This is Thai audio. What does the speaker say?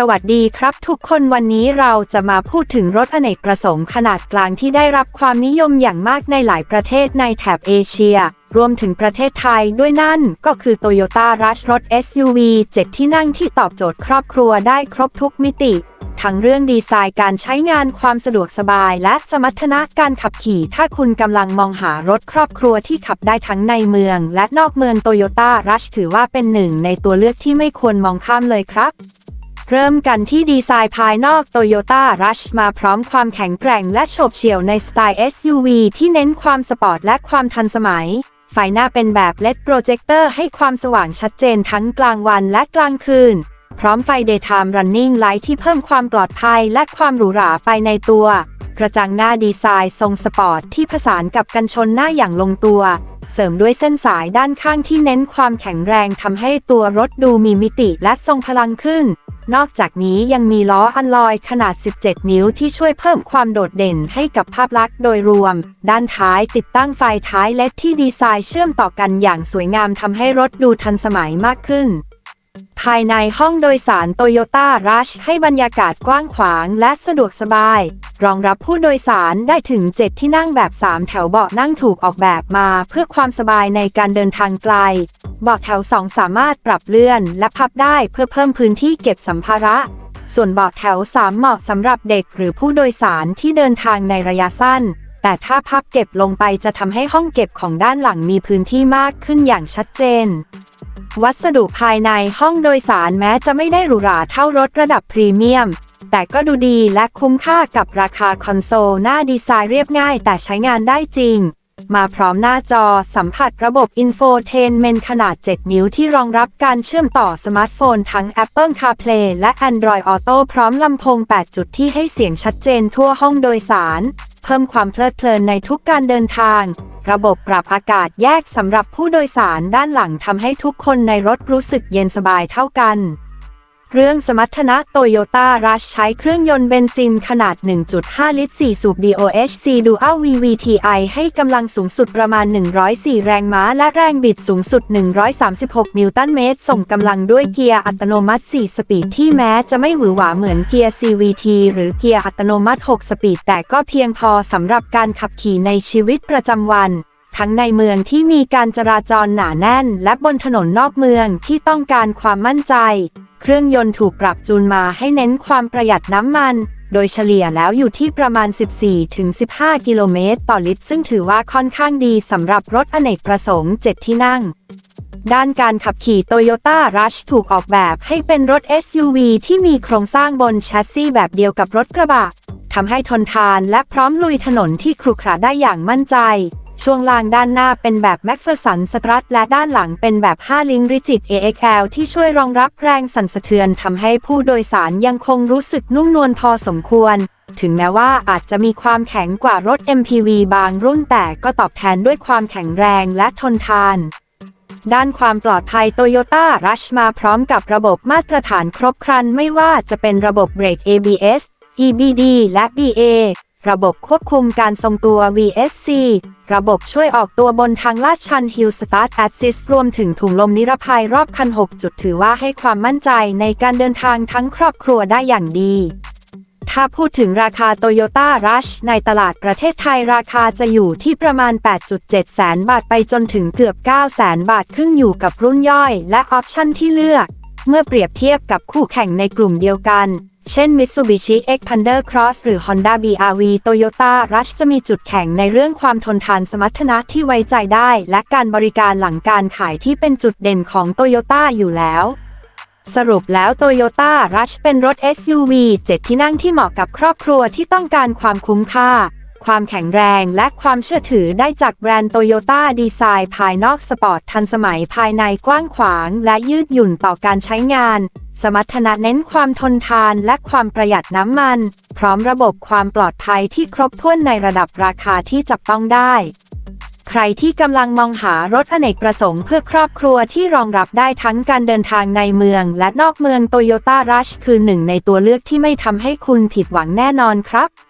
สวัสดีครับทุกคนวันนี้เราจะมาพูดถึงรถอเนกประสงค์ขนาดกลางที่ได้รับความนิยมอย่างมากในหลายประเทศในแถบเอเชีย รวมถึงประเทศไทยด้วยนั่นก็คือ Toyota Rush รถ SUV 7 ที่นั่งที่ตอบโจทย์ครอบครัวได้ครบทุกมิติ ทั้งเรื่องดีไซน์การใช้งานความสะดวกสบายและสมรรถนะการขับขี่ถ้าคุณกำลังมองหารถครอบครัวที่ขับได้ทั้งในเมือง และนอกเมือง Toyota Rush ถือว่าเป็นหนึ่งในตัวเลือกที่ไม่ควรมองข้ามเลยครับ เริ่มกันที่ดีไซน์ภายนอก Toyota Rush มาพร้อมความแข็งแกร่งและโฉบเฉี่ยวในสไตล์ SUV ที่เน้นความสปอร์ตและความทันสมัย ไฟหน้าเป็นแบบ LED Projector ให้ความสว่างชัดเจนทั้งกลางวันและกลางคืน พร้อมไฟ Daytime Running Light ที่เพิ่มความปลอดภัยและความหรูหราไปในตัว กระจังหน้าดีไซน์ทรงสปอร์ตที่ผสานกับกันชนหน้าอย่างลงตัวเสริมด้วยเส้นสายด้านข้างที่เน้นความแข็งแรงทำให้ตัวรถดูมีมิติและทรงพลังขึ้น นอกจากนี้ยังมีล้ออัลลอยขนาด 17 นิ้วที่ช่วยเพิ่มความโดดเด่นให้กับภาพลักษณ์โดยรวม ด้านท้ายติดตั้งไฟท้ายเล็ดที่ดีไซน์เชื่อมต่อกันอย่างสวยงามทำให้รถดูทันสมัยมากขึ้น ภายในห้องโดยสาร Toyota Rush ให้บรรยากาศกว้างขวางและสะดวกสบาย รองรับผู้โดยสารได้ถึง 7 ที่นั่งแบบ 3 แถวเบาะนั่งถูกออกแบบมาเพื่อความสบายในการเดินทางไกล เบาะแถว 2 สามารถปรับเลื่อนและพับได้เพื่อเพิ่มพื้นที่เก็บสัมภาระ ส่วนเบาะแถว 3 เหมาะสำหรับเด็กหรือผู้โดยสารที่เดินทางในระยะสั้น แต่ถ้าพับเก็บลงไปจะทำให้ห้องเก็บของด้านหลังมีพื้นที่มากขึ้นอย่างชัดเจน วัสดุภายในห้องโดยสารแม้จะไม่ได้หรูหราเท่ารถระดับพรีเมียม แต่ก็ดูดีและคุ้มค่ากับราคาคอนโซลหน้าดีไซน์เรียบง่ายแต่ใช้งานได้จริง มาพร้อมหน้าจอสัมผัสระบบ Infotainment ขนาด 7 นิ้วที่รองรับการเชื่อมต่อสมาร์ทโฟนทั้ง Apple CarPlay และ Android Auto พร้อมลำโพง 8 จุดที่ให้เสียงชัดเจนทั่วห้องโดยสาร เพิ่มความเพลิดเพลินในทุกการเดินทาง ระบบปรับอากาศแยกสำหรับผู้โดยสารด้านหลังทำให้ทุกคนในรถรู้สึกเย็นสบายเท่ากัน เรื่องสมรรถนะ Toyota Rush ใช้เครื่องยนต์เบนซินขนาด 1.5 ลิตร 4 สูบ DOHC Dual VVTi ให้กำลังสูงสุดประมาณ 104 แรงม้า และแรงบิดสูงสุด 136 นิวตันเมตร ส่งกำลังด้วยเกียร์อัตโนมัติ 4 สปีดที่แม้จะไม่หวือหวาเหมือนเกียร์ CVT หรือเกียร์อัตโนมัติ 6 สปีด แต่ก็เพียงพอสำหรับการขับขี่ในชีวิตประจำวันทั้งในเมืองที่มีการจราจรหนาแน่น และบนถนนนอกเมืองที่ต้องการความมั่นใจ เครื่องยนต์ถูกปรับจูนมาให้เน้นความประหยัดน้ำมัน โดยเฉลี่ยแล้วอยู่ที่ประมาณ 14-15 กิโลเมตรต่อลิตร ซึ่งถือว่าค่อนข้างดีสำหรับรถอเนกประสงค์ 7 ที่นั่ง ด้านการขับขี่ Toyota Rush ถูกออกแบบให้เป็นรถ SUV ที่มีโครงสร้างบนแชสซีแบบเดียวกับรถกระบะทำให้ทนทานและพร้อมลุยถนนที่ครุขระได้อย่างมั่นใจ ช่วงล่างด้านหน้าเป็นแบบ m c p h e r s o n Strut และด้านหลังเป็นแบบ5ลิง Rigid AXL ที่ช่วยรองรับแรงสั่นสะเทือนทำให้ผู้โดยสารยังคงรู้สึกนุ่มนวลพอสมควร ถึงแม้ว่าอาจจะมีความแข็งกว่ารถ MPV บางรุ่นแต่ก็ตอบแทนด้วยความแข็งแรงและทนทานด้านความปลอดภัย Toyota Rush มาพร้อมกับระบบมาตรฐานครบครันไม่ว่าจะเป็นระบบเบรก ABS EBD และ BA ระบบควบคุมการทรงตัว VSC ระบบช่วยออกตัวบนทางลาดชัน Hill Start Assist รวมถึงถุงลมนิรภัยรอบคัน 6 จุดถือว่าให้ความมั่นใจในการเดินทางทั้งครอบครัวได้อย่างดี ถ้าพูดถึงราคา Toyota Rush ในตลาดประเทศไทยราคาจะอยู่ที่ประมาณ 8.7 แสนบาทไปจนถึงเกือบ 9 แสนบาทขึ้นอยู่กับรุ่นย่อย และออปชั่นที่เลือก เมื่อเปรียบเทียบกับคู่แข่งในกลุ่มเดียวกัน เช่น Mitsubishi Xpander Cross หรือ Honda BRV Toyota Rush จะมีจุดแข็งในเรื่องความทนทานสมรรถนะที่ไว้ใจได้ และการบริการหลังการขายที่เป็นจุดเด่นของ Toyota อยู่แล้วสรุปแล้ว Toyota Rush เป็นรถ SUV 7 ที่นั่งที่เหมาะกับครอบครัวที่ต้องการความคุ้มค่า ความแข็งแรงและความเชื่อถือได้จากแบรนด์ Toyota ดีไซน์ภายนอกสปอร์ตทันสมัยภายในกว้างขวาง และยืดหยุ่นต่อการใช้งาน สมรรถนะเน้นความทนทานและความประหยัดน้ำมัน พร้อมระบบความปลอดภัยที่ครบถ้วนในระดับราคาที่จับต้องได้ ใครที่กำลังมองหารถอเนกประสงค์เพื่อครอบครัวที่รองรับได้ทั้งการเดินทางในเมือง และนอกเมือง Toyota Rush คือหนึ่งในตัวเลือกที่ไม่ทำให้คุณผิดหวังแน่นอนครับ